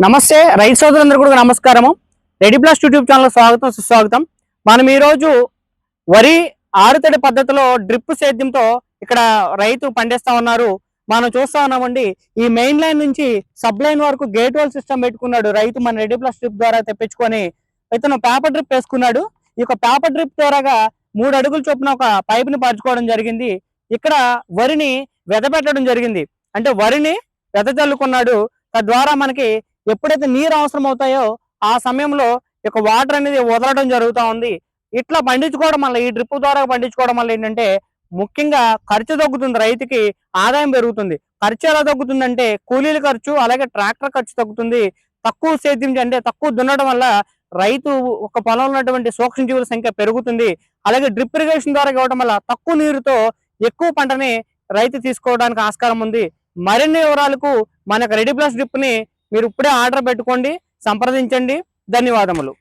నమస్తే రైతు సోదరులందరూ కూడా నమస్కారము. రెడీ ప్లస్ యూట్యూబ్ ఛానల్ స్వాగతం సుస్వాగతం. మనం ఈరోజు వరి ఆరుతడి పద్ధతిలో డ్రిప్ సేద్యంతో ఇక్కడ రైతు పండిస్తా ఉన్నారు. మనం చూస్తా ఉన్నామండి ఈ మెయిన్ లైన్ నుంచి సబ్ లైన్ వరకు గేట్ వాల్ సిస్టమ్ పెట్టుకున్నాడు రైతు మన రెడీ ప్లస్ డ్రిప్ ద్వారా తెప్పించుకొని. ఇతను పేపర్ డ్రిప్ వేసుకున్నాడు. ఈ యొక్క పేపర్ డ్రిప్ ద్వారాగా మూడు అడుగుల చొప్పున ఒక పైప్ని పరచుకోవడం జరిగింది. ఇక్కడ వరిని వెదపెట్టడం జరిగింది. అంటే వరిని వెదజల్లుకున్నాడు. తద్వారా మనకి ఎప్పుడైతే నీరు అవసరం అవుతాయో ఆ సమయంలో యొక్క వాటర్ అనేది వదలడం జరుగుతూ ఉంది. ఇట్లా పండించుకోవడం వల్ల ఈ డ్రిప్ ద్వారా పండించుకోవడం వల్ల ఏంటంటే ముఖ్యంగా ఖర్చు తగ్గుతుంది రైతుకి ఆదాయం పెరుగుతుంది. ఖర్చు ఎలా తగ్గుతుందంటే కూలీల ఖర్చు అలాగే ట్రాక్టర్ ఖర్చు తగ్గుతుంది. తక్కువ సేద్యం అంటే తక్కువ దున్నడం వల్ల రైతు ఒక పొలంలో ఉన్నటువంటి సూక్ష్మజీవుల సంఖ్య పెరుగుతుంది. అలాగే డ్రిప్ ఇరిగేషన్ ద్వారా ఇవ్వడం వల్ల తక్కువ నీరుతో ఎక్కువ పంటని రైతు తీసుకోవడానికి ఆస్కారం ఉంది. మరిన్ని వివరాలకు మనకు రెడీ ప్లస్ డ్రిప్ని మీరు ఇప్పుడే ఆర్డర్ పెట్టుకోండి సంప్రదించండి. ధన్యవాదములు.